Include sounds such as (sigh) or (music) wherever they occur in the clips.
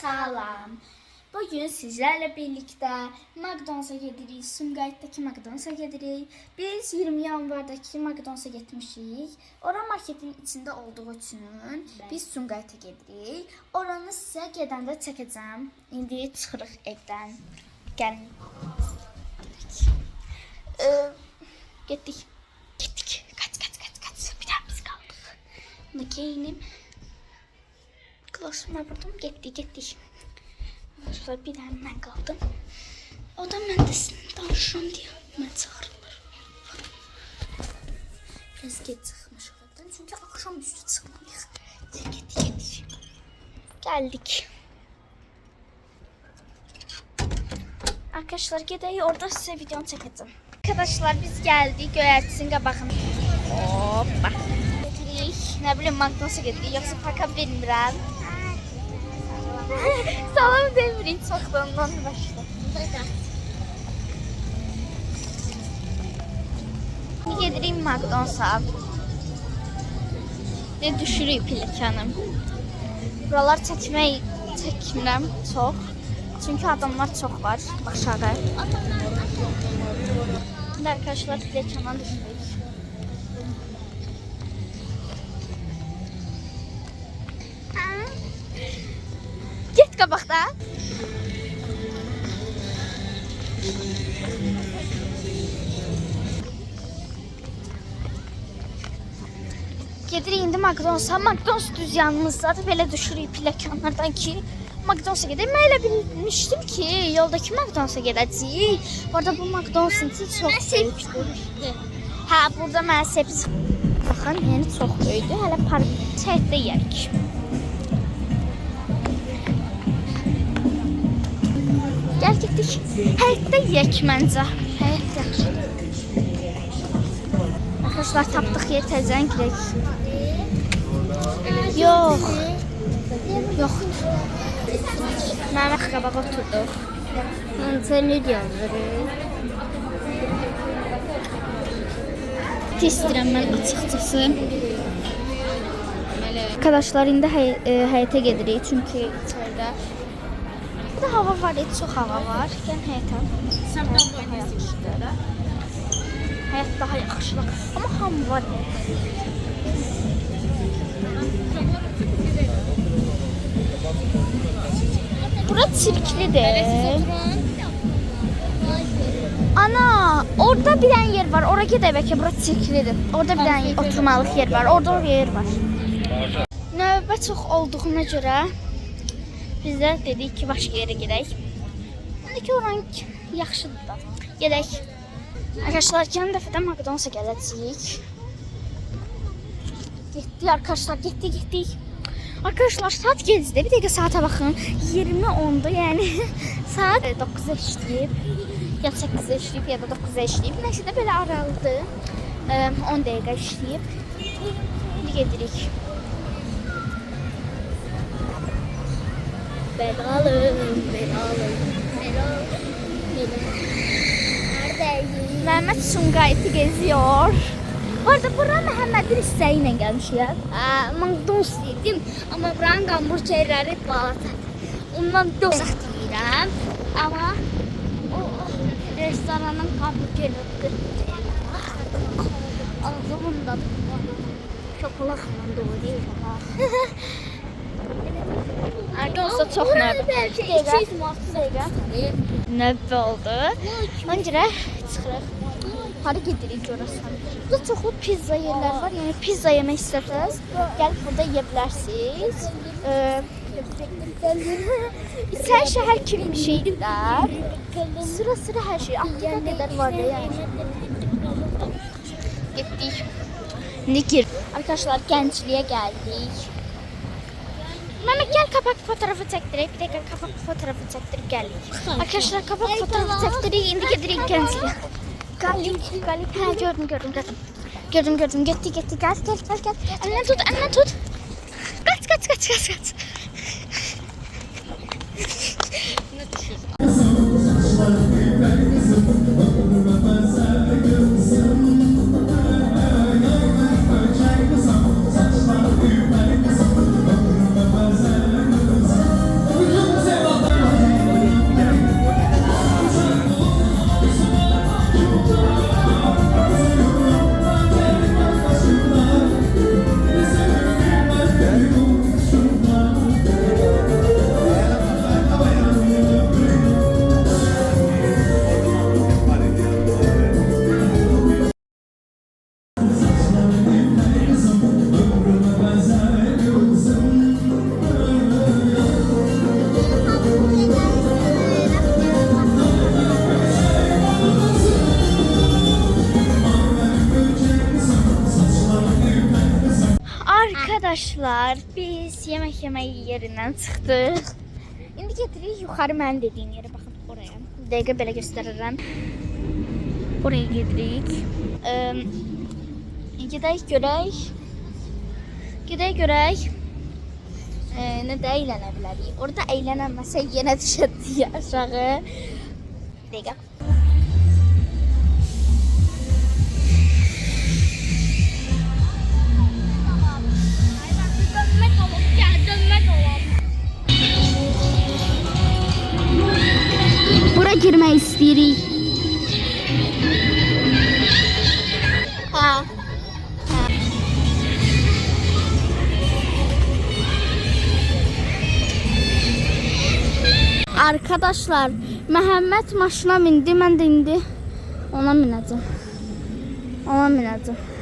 salam. Bugün sizlerle birlikte McDonald's'a gedirik. Sumqayıtdakı McDonald's'a gedirik. Biz 20 yanvardakı McDonald's'a getmişik. Ora marketin içində olduğu üçün biz Sumqayıt'a gedirik. Oranı sizə gedəndə çəkəcəm. İndi çıxırıq evdən. Gəlin. Ee, getdik. Getdik. Kaç kaç kaç kaç. Bir daha biz kaldık. Bunu giyinim. Klasım var burada mı? Getdik getdik. Şurada bir tane kaldım. O da mühendisinin danışan diye ben çağırılır. Biraz geç çıkmış oradan. Çünkü akşam üstü çıkmalıyız. Getdik getdik. Geldik. Arkadaşlar gideyi orada size videonu çekeceğim. Arkadaşlar biz geldik. Göyerçin'e bakın. Hoppa. Ne bileyim McDonald's'a getirik. Yoksa parka bilmirəm. (laughs) Salam demirik. Çoxdandan başla. Şimdi gedirik McDonald's'a. Ve düşürük pilikanım. Buralar çəkmək çəkmirəm çox. Çünkü adamlar çok var aşağıda. Şimdi arkadaşlar plakana düştük. Git kabakta. Gedirik indi McDonald's-a. McDonald's düz yanımızdadır. Belə düşürük plakanlardan ki McDonald's-a gedək. Mən elə bilmişdim ki, yoldakı McDonald's-a gedəcəyik. Orada bu McDonald's-ın içi çox böyükdür. Hə, burada mən səbz baxın, yəni çox böyükdür. Hələ park Gəl getdik. Həyətdə yeyək məncə. Həyət yaxşı. Arkadaşlar tapdıq yer təzən girək. Yox. Yoxdur. Məhəmməd qabağa oturduq. Sen ne diyorsun? İstəyirəm mən açıqcası. Arkadaşlar indi həy e, həyətə gedirik çünki içəridə bir də hava var, et çox hava var. Gəl həyətə. Sən daha yaxşıdır. Həyat daha yaxşıdır. Amma hamı var. Bura çirklidir. Ana, orada bir tane yer var. Oraya gidelim belki bura çirklidir. Orada bir tane oturmalık yer var. Orada bir yer var. Növbə çox olduğuna görə biz də dedik ki, başqa yerə gedək. İndi ki, oran yaxşıdır da. Gedək. Arkadaşlar, gələn dəfədə McDonald's-a gələcəyik. Getdik arkadaşlar, getdik, getdik. Arkadaşlar saat gecədə bir dəqiqə saata baxın. 20 10-da, yəni (laughs) saat 9-a işləyib. Ya 8-ə işləyib, ya da 9-a işləyib. Nəsə də belə aralıdır. Ə, 10 dəqiqə işləyib. İndi gedirik. Belalım, belalım, belalım, belalım. Neredeyiz? Mehmet Sumqayıtı geziyor. Bu arada bura Məhəmmədin istəyi ilə gəlmişik. Aa, McDonald's yedim ama buranın hamburgerleri pahalı. Ondan da uzak değilim. Ama o restoranın hamburgerleri ağzımın tadı var. Şokoladla dolu (laughs) Arkadaşlar çox növbə. Belki 200 manat Növbə oldu. Ona görə çıxırıq. Hara gedirik görəsən. Burada çoxlu pizza yerləri var. Yəni pizza yemək istəsəniz, gəlib burada yeyə bilərsiniz. Ee, İçəri şəhər kimi bir şeydir. Sıra sıra hər şey. Apteka qədər var da yəni. Getdik. İndi gir. Arkadaşlar gəncliyə gəldik. Mehmet gel kapak fotoğrafı çektireyim. Bir dakika kapak fotoğrafı çektirip geldik. Arkadaşlar kapak fotoğrafı çektireyim. Indi getireyim gençliğe. Geldik. Geldik. Ha, gördüm gördüm gördüm. Gördüm gördüm. Gitti gitti. Gel gel gel gel. Elinden tut elinden tut. Kaç kaç kaç kaç kaç. Arkadaşlar biz yemek yemeyi yerinden çıktık. İndi getirik yukarı mən dediğin yere bakın oraya. Dəqiqə belə göstərirəm. Oraya gedirik. Ee, gedək görək. Gedək görək. Ee, nə də əylənə bilərik. Orada əylənəməsə yenə düşəcək aşağı. Dəqiqə. Arkadaşlar, Məhəmməd maşına mindi, mən də indi ona minəcəm. Ona minəcəm.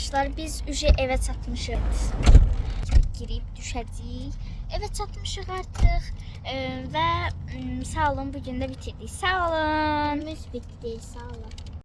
Arkadaşlar biz üje eve çatmışıq. Girib düşəcəyik. Evə çatmışıq artıq. Ee, və mm, sağ olun bu gün bitirdik. Sağ olun. Biz bitti sağ olun.